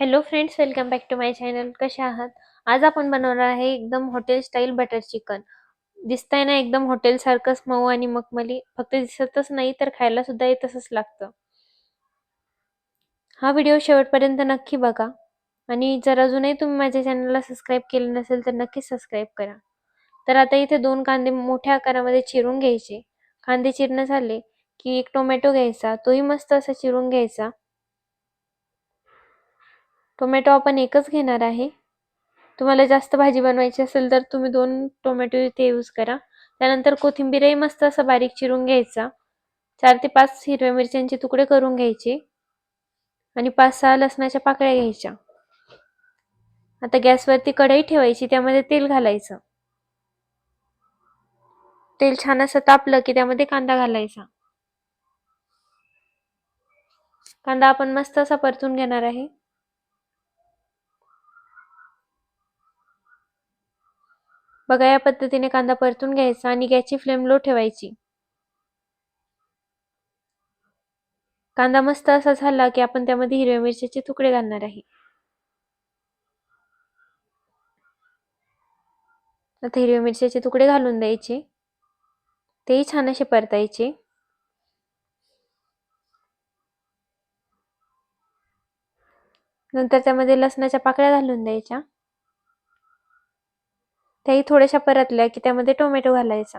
Hello friends welcome back to my channel कसे आहात? आज आपण बनवणार आहे एकदम हॉटेल स्टाईल बटर चिकन दिसतंय ना एकदम हॉटेलसारखंच मऊ आणि मखमली. फक्त दिसतच नाही तर खायला सुद्धा हे तसंच लागतं. हा व्हिडिओ शेवटपर्यंत नक्की बघा. आणि जर अजूनही तुम्ही माझ्या चॅनलला सबस्क्राईब केलं नसेल तर नक्कीच सबस्क्राईब करा. तर आता इथे दोन कांदे मोठ्या आकारामध्ये चिरून घ्यायचे. कांदे चिरणं झाले की एक टोमॅटो घ्यायचा तोही मस्त असा चिरून घ्यायचा. टोमॅटो आपण एकच घेणार आहे. तुम्हाला जास्त भाजी बनवायची असेल तर तुम्ही दोन टोमॅटो इथे यूज करा. त्यानंतर कोथिंबीरही मस्त असं बारीक चिरून घ्यायचा. चार ते पाच हिरव्या मिरच्यांचे तुकडे करून घ्यायचे. आणि पाच सहा लसणाच्या पाकळ्या घ्यायच्या. आता गॅसवरती कढई ठेवायची त्यामध्ये तेल घालायचं. तेल छान असं तापलं की त्यामध्ये कांदा घालायचा. कांदा आपण मस्त असा परतून घेणार आहे. बघा या पद्धतीने कांदा परतून घ्यायचा आणि गॅसची फ्लेम लो ठेवायची. कांदा मस्त असा झाला की आपण त्यामध्ये हिरव्या मिरच्याचे तुकडे घालणार आहे. आता हिरव्या मिरच्याचे तुकडे घालून द्यायचे. तेही छान असे परतायचे. नंतर त्यामध्ये लसणाच्या पाकळ्या घालून द्यायच्या. त्याही थोड्याशा परतल्या की त्यामध्ये टोमॅटो घालायचा.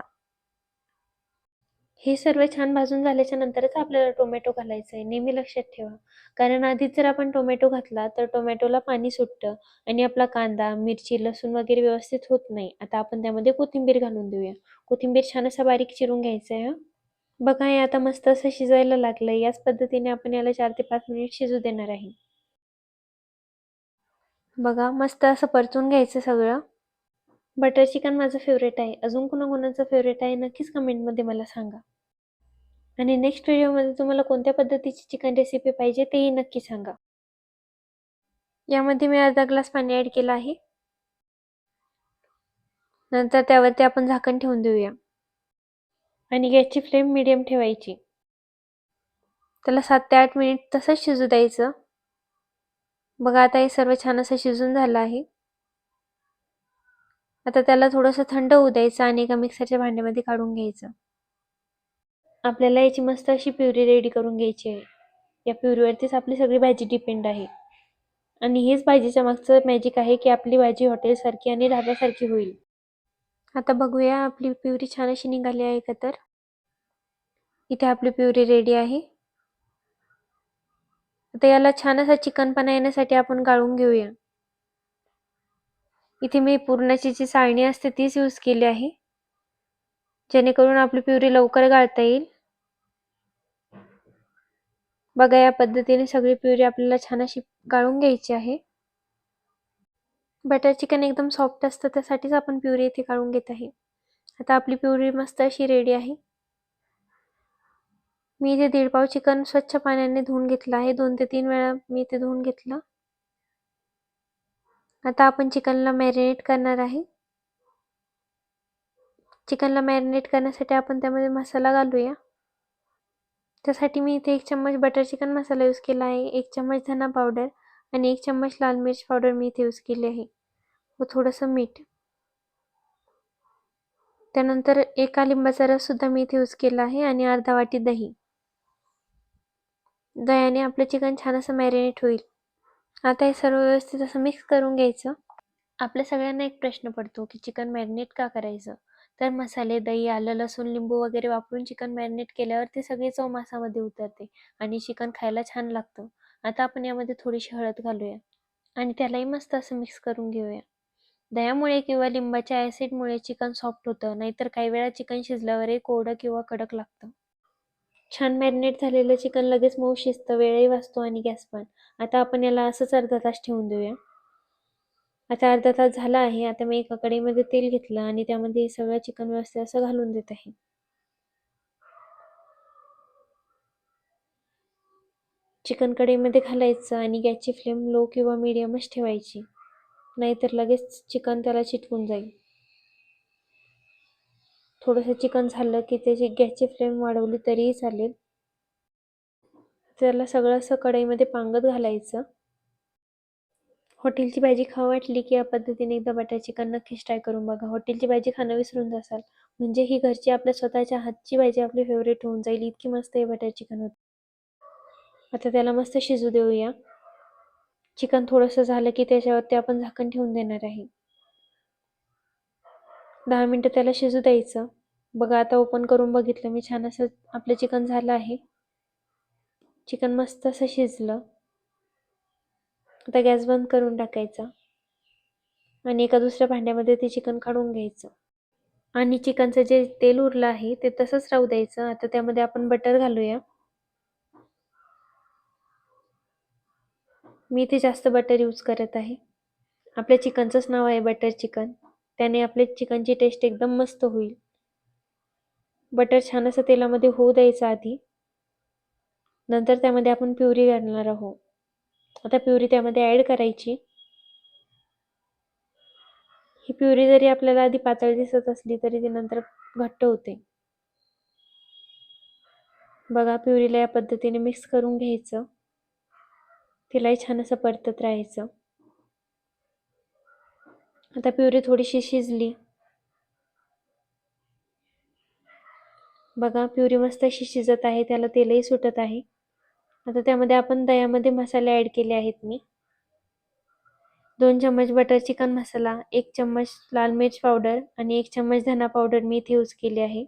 हे सर्व छान भाजून झाल्याच्या नंतरच आपल्याला टोमॅटो घालायचा आहे. नेहमी लक्षात ठेवा. कारण आधीच जर आपण टोमॅटो घातला तर टोमॅटोला पाणी सुटतं आणि आपला कांदा मिरची लसूण वगैरे व्यवस्थित होत नाही. आता आपण त्यामध्ये कोथिंबीर घालून देऊया. कोथिंबीर छान असा बारीक चिरून घ्यायचा आहे बघा हे आता मस्त असं शिजायला लागलंय. याच पद्धतीने आपण याला चार ते पाच मिनिट शिजू देणार आहे. बघा मस्त असं परतून घ्यायचं सगळं. बटर चिकन माझं फेवरेट आहे. अजून कुणाकुणाचं फेवरेट आहे नक्कीच कमेंटमध्ये मला सांगा. आणि नेक्स्ट व्हिडिओमध्ये तुम्हाला कोणत्या पद्धतीची चिकन रेसिपी पाहिजे तेही नक्की सांगा. यामध्ये मी अर्धा ग्लास पाणी ॲड केलं आहे. नंतर त्यावरती आपण झाकण ठेवून देऊया. आणि गॅसची फ्लेम मिडियम ठेवायची. त्याला सात ते आठ मिनिट तसंच शिजू द्यायचं. बघा आता हे सर्व छान असं शिजून झालं आहे. आता त्याला थोडंसं थंड होऊ द्यायचं आणि एका मिक्सरच्या भांड्यामध्ये काढून घ्यायचं. आपल्याला याची मस्त अशी प्युरी रेडी करून घ्यायची आहे. या प्युरीवरतीच आपली सगळी भाजी डिपेंड आहे. आणि हेच भाजीच्या मागचं मॅजिक आहे की आपली भाजी हॉटेलसारखी आणि ढाब्यासारखी होईल. आता बघूया आपली प्युरी छान अशी निघाली आहे का तर? इथे आपली प्युरी रेडी आहे. आता याला छान असा चिकनपणा येण्यासाठी आपण गाळून घेऊया. इथे मी पुरणाची जी चाळणी असते तीच यूज केली आहे. जेणेकरून आपली प्युरी लवकर गाळता येईल. बघा या पद्धतीने सगळी प्युरी आपल्याला छान अशी गाळून घ्यायची आहे. बटर चिकन एकदम सॉफ्ट असतं त्यासाठीच आपण प्युरी इथे काढून घेत आहे. आता आपली प्युरी मस्त अशी रेडी आहे. मी इथे दीड पाव चिकन स्वच्छ पाण्याने धुवून घेतलं आहे. दोन ते तीन वेळा मी इथे धुवून घेतलं. आता आपण चिकनला मॅरिनेट करणार आहे. चिकनला मॅरिनेट करण्यासाठी आपण त्यामध्ये मसाला घालूया. त्यासाठी मी इथे एक चम्मच बटर चिकन मसाला यूज केला आहे एक चम्मच धना पावडर आणि एक चम्मच लाल मिर्च पावडर मी इथे यूज केली आहे. व थोडंसं मीठ. त्यानंतर एका लिंबाचा रस सुद्धा मी इथे यूज केला आहे आणि अर्धा वाटी दही. दह्याने आपलं चिकन छान असं मॅरिनेट होईल. आता हे सर्व व्यवस्थित असं मिक्स करून घ्यायचं. आपल्या सगळ्यांना एक प्रश्न पडतो की चिकन मॅरिनेट का करायचं? तर मसाले दही आलं लसूण लिंबू वगैरे वापरून चिकन मॅरिनेट केल्यावर ते सगळे चौमासामध्ये उतरते आणि चिकन खायला छान लागतं. आता आपण यामध्ये थोडीशी हळद घालूया आणि त्यालाही मस्त असं मिक्स करून घेऊया. दह्यामुळे किंवा लिंबाच्या ॲसिडमुळे चिकन सॉफ्ट होतं नाहीतर काही वेळा चिकन शिजल्यावरही कोरडं किंवा कडक लागतं. छान मॅरिनेट झालेलं चिकन लगेच मऊ शिजतं वेळही वाचतो आणि गॅस पण. आता आपण याला असंच अर्धा तास ठेवून देऊया. आता अर्धा तास झाला आहे आता मी एका कढईमध्ये तेल घेतलं आणि त्यामध्ये सगळं चिकन व्यवस्थित असं घालून देत आहे. चिकन कढईमध्ये घालायचं आणि गॅसची फ्लेम लो किंवा मिडियमच ठेवायची. नाहीतर लगेच चिकन त्याला चिटकून जाईल. थोडंसं चिकन झालं की त्याची गॅसची फ्लेम वाढवली तरीही चालेल. त्याला सगळं असं कढईमध्ये पांगत घालायचं. हॉटेलची भाजी खावं वाटली की या पद्धतीने एकदा बटर चिकन नक्कीच ट्राय करून बघा. हॉटेलची भाजी खाणं विसरून जासाल. म्हणजे ही घरची आपल्या स्वतःच्या हातची भाजी आपली फेवरेट होऊन जाईल. इतकी मस्त हे बटर चिकन होतं. आता त्याला मस्त शिजू देऊया. चिकन थोडंसं झालं की त्याच्यावरती आपण झाकण ठेवून देणार आहे. दहा मिनटं त्याला शिजू द्यायचं. बघा आता ओपन करून बघितलं मी. छान असं आपलं चिकन झालं आहे. चिकन मस्त असं शिजलं. आता गॅस बंद करून टाकायचा. आणि एका दुसऱ्या भांड्यामध्ये ते चिकन काढून घ्यायचं. आणि चिकनचं जे तेल उरलं आहे ते तसंच राहू द्यायचं. आता त्यामध्ये आपण बटर घालूया. मी इथे जास्त बटर यूज करत आहे. आपल्या चिकनचंच नाव आहे बटर चिकन. त्याने आपले चिकनची टेस्ट एकदम मस्त होईल. बटर छान असं तेलामध्ये होऊ द्यायचं आधी. नंतर त्यामध्ये आपण प्युरी घालणार आहोत. आता प्युरी त्यामध्ये ॲड करायची. ही प्युरी जरी आपल्याला आधी पातळ दिसत असली तरी ती नंतर घट्ट होते. बघा प्युरीला या पद्धतीने मिक्स करून घ्यायचं. तिलाही छान असं परतत राहायचं. आता प्युरी थोडीशी शिजली. बघा प्युरी मस्त अशी शिजत आहे त्याला तेलही सुटत आहे. आता त्यामध्ये आपण दह्यामध्ये मसाले ॲड केले आहेत मी. दोन चम्मच बटर चिकन मसाला एक चम्मच लाल मिर्च पावडर आणि एक चम्मच धना पावडर मी इथे यूज केली आहे.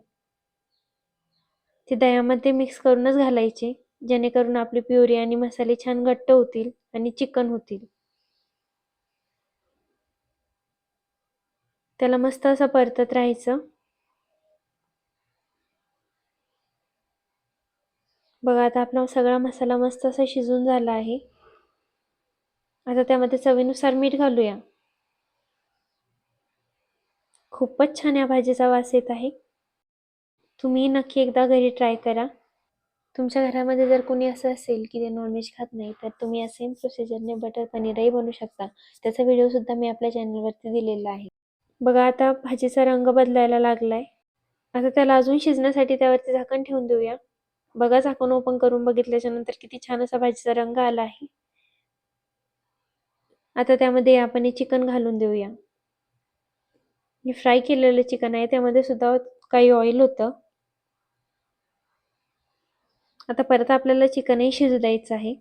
ते दह्यामध्ये मिक्स करूनच घालायचे जेणेकरून आपली प्युरी आणि मसाले छान घट्ट होतील आणि चिकन होतील. त्याला मस्त असं परतत राहायचं. बघा आता आपला सगळा मसाला मस्त असा शिजून झाला आहे. आता त्यामध्ये चवीनुसार मीठ घालूया. खूपच छान या भाजीचा वास येत आहे. तुम्ही नक्की एकदा घरी ट्राय करा. तुमच्या घरामध्ये जर कोणी असं असेल की ते नॉनव्हेज खात नाही तर तुम्ही या सेम प्रोसिजरने बटर पनीरही बनवू शकता. त्याचा व्हिडिओसुद्धा मी आपल्या चॅनलवरती दिलेला आहे. बघा आता भाजीचा रंग बदलायला लागलाय. आता त्याला अजून शिजण्यासाठी त्यावरती झाकण ठेवून देऊया. बघा झाकण ओपन करून बघितल्याच्या नंतर किती छान असा भाजीचा रंग आला आहे. आता त्यामध्ये आपण हे चिकन घालून देऊया. हे फ्राय केलेलं चिकन आहे त्यामध्ये सुद्धा काही ऑइल होतं. आता परत आपल्याला चिकनही शिजू द्यायचं आहे.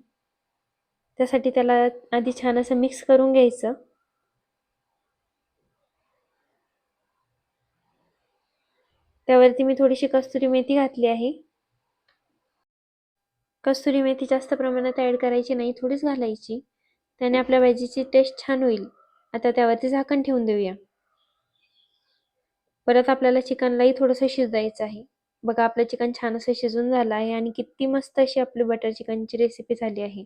त्यासाठी त्याला आधी छान असं मिक्स करून घ्यायचं. त्यावरती मी थोडीशी कस्तुरी मेथी घातली आहे. कस्तुरी मेथी जास्त प्रमाणात ॲड करायची नाही थोडीच घालायची. त्याने आपल्या भाजीची टेस्ट छान होईल. आता त्यावरती झाकण ठेवून देऊया. परत आपल्याला चिकनलाही थोडंसं शिजायचं आहे. बघा आपलं चिकन छान असं शिजून झालं आहे आणि किती मस्त अशी आपली बटर चिकनची रेसिपी झाली आहे.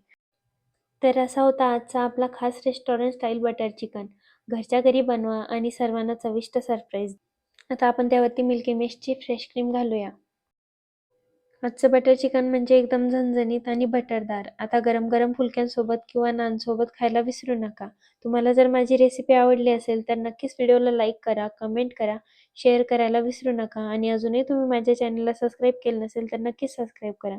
तर असा होता आजचा आपला खास रेस्टॉरंट स्टाईल बटर चिकन घरच्या घरी बनवा आणि सर्वांना चविष्ट सरप्राईज आता आपण त्यावरती मिल्की मिस्टची फ्रेश क्रीम घालूया. आजचं बटर चिकन म्हणजे एकदम झणझणीत आणि बटरदार. आता गरम गरम फुलक्यांसोबत किंवा नानसोबत खायला विसरू नका. तुम्हाला जर माझी रेसिपी आवडली असेल तर नक्कीच व्हिडिओला लाईक करा कमेंट करा शेअर करायला विसरू नका. आणि अजूनही तुम्ही माझ्या चॅनलला सबस्क्राईब केलं नसेल तर नक्कीच सबस्क्राईब करा.